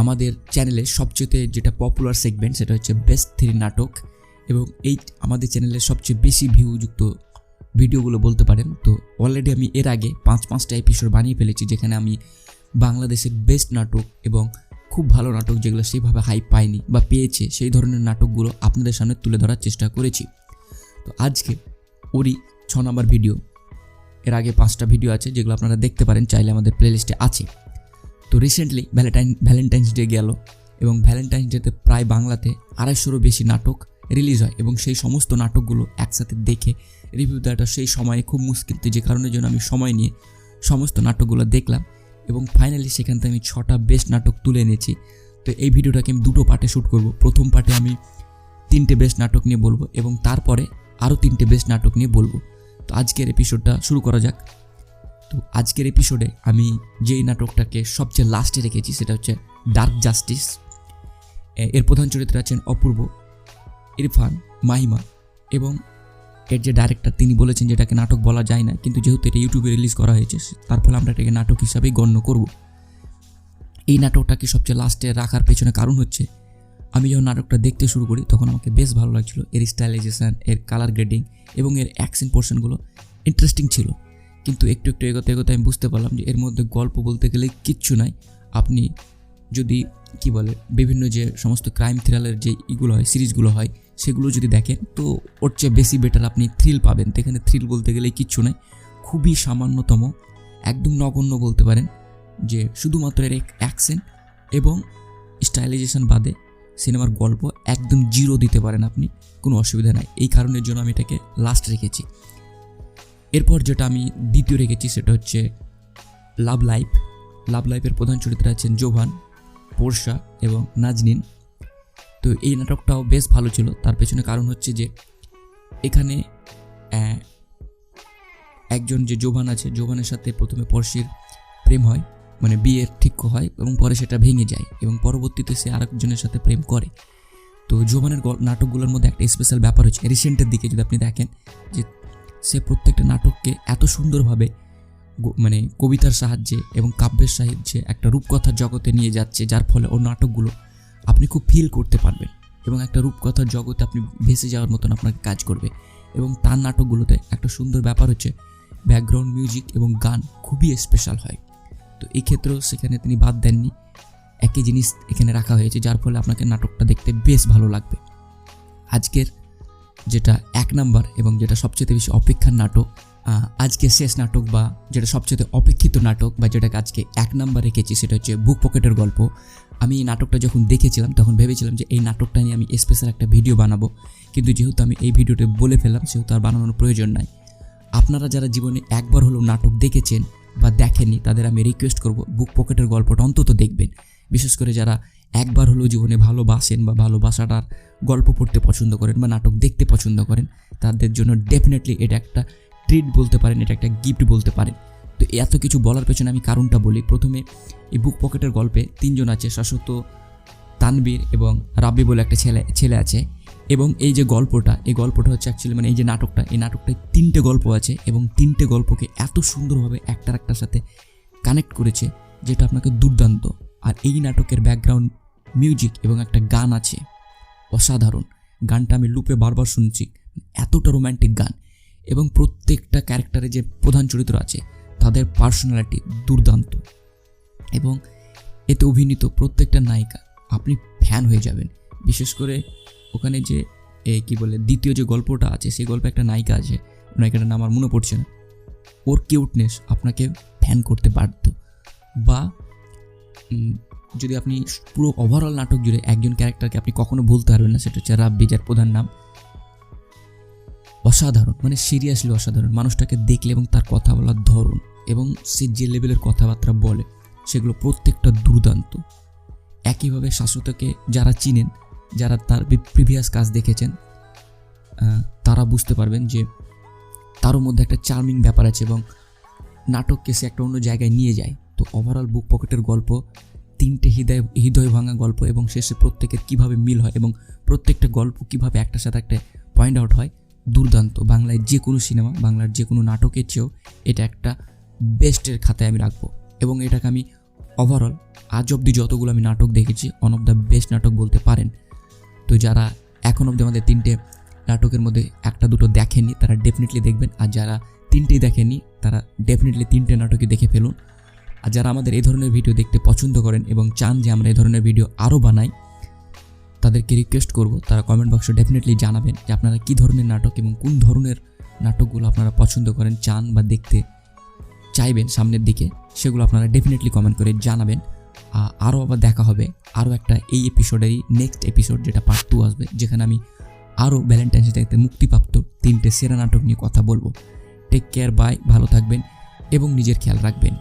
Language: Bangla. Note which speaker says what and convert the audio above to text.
Speaker 1: আমাদের চ্যানেলে সবচেয়ে যেটা পপুলার সেগমেন্ট সেটা হচ্ছে বেস্ট থ্রি নাটক এবং এই আমাদের চ্যানেলে সবচেয়ে বেশি ভিউযুক্ত ভিডিওগুলো বলতে পারেন। তো অলরেডি আমি এর আগে পাঁচ পাঁচটা এপিসোড বানিয়ে ফেলেছি যেখানে আমি বাংলাদেশের বেস্ট নাটক এবং খুব ভালো নাটক যেগুলো সেইভাবে হাই পায়নি বা পেয়েছে সেই ধরনের নাটকগুলো আপনাদের সামনে তুলে ধরার চেষ্টা করেছি। তো আজকে ওরই ছ নম্বর ভিডিও এর আগে পাঁচটা ভিডিও আছে যেগুলো আপনারা দেখতে পারেন, চাইলে আমাদের প্লেলিস্টে আছে। তো রিসেন্টলি ভ্যালেন্টাইন ভ্যালেন্টাইন্স ডে গেল এবং ভ্যালেন্টাইন্স ডেতে প্রায় বাংলাতে আড়াইশোরও বেশি নাটক রিলিজ হয় এবং সেই সমস্ত নাটকগুলো একসাথে দেখে রিভিউ দেওয়াটা সেই সময়ে খুব মুশকিল যে কারণের জন্য আমি সময় নিয়ে সমস্ত নাটকগুলো দেখলাম এবং ফাইনালি সেখান থেকে আমি ছটা বেস্ট নাটক তুলে এনেছি। তো এই ভিডিওটাকে আমি দুটো পার্টে শ্যুট করব। প্রথম পার্টে আমি তিনটে বেস্ট নাটক নিয়ে বলব এবং তারপরে আরও তিনটে বেস্ট নাটক নিয়ে বলব। তো আজকের এপিসোডটা শুরু করা যাক। তো আজকের এপিসোডে আমি যেই নাটকটাকে সবচেয়ে লাস্টে রেখেছি সেটা হচ্ছে ডার্ক জাস্টিস এর প্রধান চরিত্রে আছেন অপূর্ব, ইরফান, মাহিমা এবং এর যে ডাইরেক্টর তিনি বলেছেন যে এটাকে নাটক বলা যায় না, কিন্তু যেহেতু এটা ইউটিউবে রিলিজ করা হয়েছে তার ফলে আমরা এটাকে নাটক হিসাবেই গণ্য করব। এই নাটকটাকে সবচেয়ে লাস্টে রাখার পেছনে কারণ হচ্ছে, আমি যখন নাটকটা দেখতে শুরু করি, তখন আমাকে বেশ ভালো লাগছিল। এর স্টাইলাইজেশন এর কালার গ্রেডিং এবং এর অ্যাকশন পোর্শনগুলো ইন্টারেস্টিং ছিল। কিন্তু একটু একটু এগোতে এগোতে আমি বুঝতে পারলাম যে এর মধ্যে গল্প বলতে গেলে কিচ্ছু নাই। আপনি যদি, কি বলে, বিভিন্ন যে সমস্ত ক্রাইম থ্রিলারের যে ইগুলো হয়, সিরিজগুলো হয়, সেগুলো যদি দেখেন, তো ওর চেয়ে বেশি বেটার আপনি থ্রিল পাবেন। তো এখানে থ্রিল বলতে গেলে কিচ্ছু নাই। খুবই সামান্যতম, একদম নগণ্য বলতে পারেন, যে শুধুমাত্র এর এক অ্যাকশন এবং স্টাইলাইজেশন বাদে সিনেমার গল্প একদম জিরো দিতে পারেন আপনি। কোনো অসুবিধা নাই। এই কারণের জন্য আমি এটাকে লাস্ট রেখেছি। এরপর যেটা আমি দ্বিতীয় রেখেছি সেটা হচ্ছে লাভ লাইফ। লাভ লাইফের প্রধান চরিত্রে আছেন জোভান পোর্শা এবং নাজনিন। তো এই নাটকটাও বেশ ভালো ছিল। তার পেছনে কারণ হচ্ছে যে এখানে একজন যে জোভান আছে জোভানের সাথে প্রথমে পর্ষির প্রেম হয় মানে বিয়ের ঠিক হয় এবং পরে সেটা ভেঙে যায় এবং পরবর্তীতে সে আরেকজনের সাথে প্রেম করে। তো জোভানের গল- নাটকগুলোর মধ্যে একটা স্পেশাল ব্যাপার হচ্ছে রিসেন্টের দিকে যদি আপনি দেখেন, যে সে প্রত্যেকটা নাটককে এত সুন্দরভাবে মানে কবিতার সাহায্যে এবং কাব্যের সাহায্যে একটা রূপকথার জগতে নিয়ে যাচ্ছে, যার ফলে ওর নাটকগুলো আপনি খুব ফিল করতে পারবেন এবং একটা রূপকথার জগতে আপনি ভেসে যাওয়ার মতন আপনাকে কাজ করবে এবং তার নাটকগুলোতে একটা সুন্দর ব্যাপার হচ্ছে ব্যাকগ্রাউন্ড মিউজিক এবং গান খুবই স্পেশাল হয়। তো এই ক্ষেত্রেও সেখানে তিনি বাদ দেননি। একই জিনিস এখানে রাখা হয়েছে, যার ফলে আপনাকে নাটকটা দেখতে বেশ ভালো লাগবে। আজকের যেটা এক নাম্বার এবং যেটা সবচেয়ে বেশি অপেক্ষার নাটক আজকে শেষ নাটক বা যেটা সবচেয়ে অপেক্ষিত নাটক বা যেটাকে আজকে এক নাম্বার রেখেছি সেটা হচ্ছে বুক পকেটের গল্প। আমি এই নাটকটা যখন দেখেছিলাম, তখন ভেবেছিলাম যে এই নাটকটা নিয়ে আমি স্পেশাল একটা ভিডিও বানাবো। কিন্তু যেহেতু আমি এই ভিডিওটা বলে ফেললাম, সেহেতু আর বানানোর প্রয়োজন নাই। আপনারা যারা জীবনে একবার হলেও নাটক দেখেছেন বা দেখেননি, তাদের আমি রিকোয়েস্ট করব, বুক পকেটের গল্পটা অন্তত দেখবেন। বিশেষ করে যারা একবার হলেও জীবনে ভালোবাসেন বা ভালোবাসাটার গল্প পড়তে পছন্দ করেন বা নাটক দেখতে পছন্দ করেন, তাদের জন্য ডেফিনেটলি এটা একটা ট্রিট বলতে পারেন, এটা একটা গিফট বলতে পারেন। তো এত কিছু বলার পেছনে আমি কারণটা বলি। প্রথমে এই বুক পকেটের গল্পে তিনজন আছে, শাশ্বত তানবীর এবং রাব্বি বলে একটা ছেলে ছেলে আছে এবং এই যে গল্পটা, এই গল্পটা হচ্ছে অ্যাকচুয়ালি মানে এই যে নাটকটা, এই নাটকটায় তিনটে গল্প আছে এবং তিনটে গল্পকে এত সুন্দরভাবে একটার একটার সাথে কানেক্ট করেছে যেটা আপনাকে দুর্দান্ত। আর এই নাটকের ব্যাকগ্রাউন্ড মিউজিক এবং একটা গান আছে। অসাধারণ। গানটা আমি লুপে বারবার শুনছি। এতটা রোম্যান্টিক গান। এবং প্রত্যেকটা ক্যারেক্টারে যে প্রধান চরিত্র আছে, তাদের পার্সোনালিটি দুর্দান্ত। এবং এতে অভিনীত প্রত্যেকটা নায়িকা আপনি ফ্যান হয়ে যাবেন। বিশেষ করে ওখানে যে কি বলে, দ্বিতীয় যে গল্পটা আছে, সেই গল্পে একটা নায়িকা আছে। নায়িকাটার নাম মনে পড়ছে না। ওর কিউটনেস আপনাকে ফ্যান করতে বাধ্য। বা যদি আপনি পুরো ওভারঅল নাটক জুড়ে একজন ক্যারেক্টারকে আপনি কখনো ভুলতে পারবেন না, সেটা হচ্ছে রাব্বি যার প্রধান নাম। অসাধারণ মানে সিরিয়াসলি অসাধারণ। মানুষটাকে দেখলে এবং তার কথা বলার ধরন এবং সে যে লেভেলের কথাবার্তা বলে, সেগুলো প্রত্যেকটা দুর্দান্ত। একইভাবে শাশ্বতকে যারা চিনেন, যারা তার প্রিভিয়াস কাজ দেখেছেন তারা বুঝতে পারবেন যে তারও মধ্যে একটা চার্মিং ব্যাপার আছে এবং নাটককে সে একটা অন্য জায়গায় নিয়ে যায়। তো ওভারঅল বুক পকেটের গল্প তিনটে হৃদয় হৃদয় ভাঙা গল্প এবং শেষে প্রত্যেকের কীভাবে মিল হয় এবং প্রত্যেকটা গল্প কীভাবে একটার সাথে একটা পয়েন্ট আউট হয়, দুর্দান্ত। বাংলায় যে কোনো সিনেমা, বাংলার যে কোনো নাটকের চেয়েও এটা একটা বেস্টের খাতায় আমি রাখব এবং এটাকে আমি ওভারঅল আজ অবধি যতগুলো আমি নাটক দেখেছি ওয়ান অফ দ্য বেস্ট নাটক বলতে পারেন। তো যারা এখন অবধি আমাদের তিনটে নাটকের মধ্যে একটা দুটো দেখেনি তারা ডেফিনেটলি দেখবেন। আর যারা তিনটেই দেখেনি তারা ডেফিনেটলি তিনটে নাটকই দেখে ফেলুন। আর যারা আমাদের এই ধরনের ভিডিও দেখতে পছন্দ করেন এবং চান যে আমরা এই ধরনের ভিডিও আরও বানাই, তাদেরকে রিকোয়েস্ট করব। তারা কমেন্ট বক্সে ডেফিনেটলি জানাবেন যে আপনারা কী ধরনের নাটক এবং কোন ধরনের নাটকগুলো আপনারা পছন্দ করেন, চান বা দেখতে চাইবেন সামনের দিকে, সেগুলো আপনারা ডেফিনেটলি কমেন্ট করে জানাবেন। আরও আবার দেখা হবে। আরও একটা এই এপিসোডেরই নেক্সট এপিসোড যেটা পার্ট টু আসবে, যেখানে আমি আরও ভ্যালেন্টাইন্স ডেতে মুক্তিপ্রাপ্ত তিনটে সেরা নাটক নিয়ে কথা বলব। টেক কেয়ার বাই ভালো থাকবেন এবং নিজের খেয়াল রাখবেন।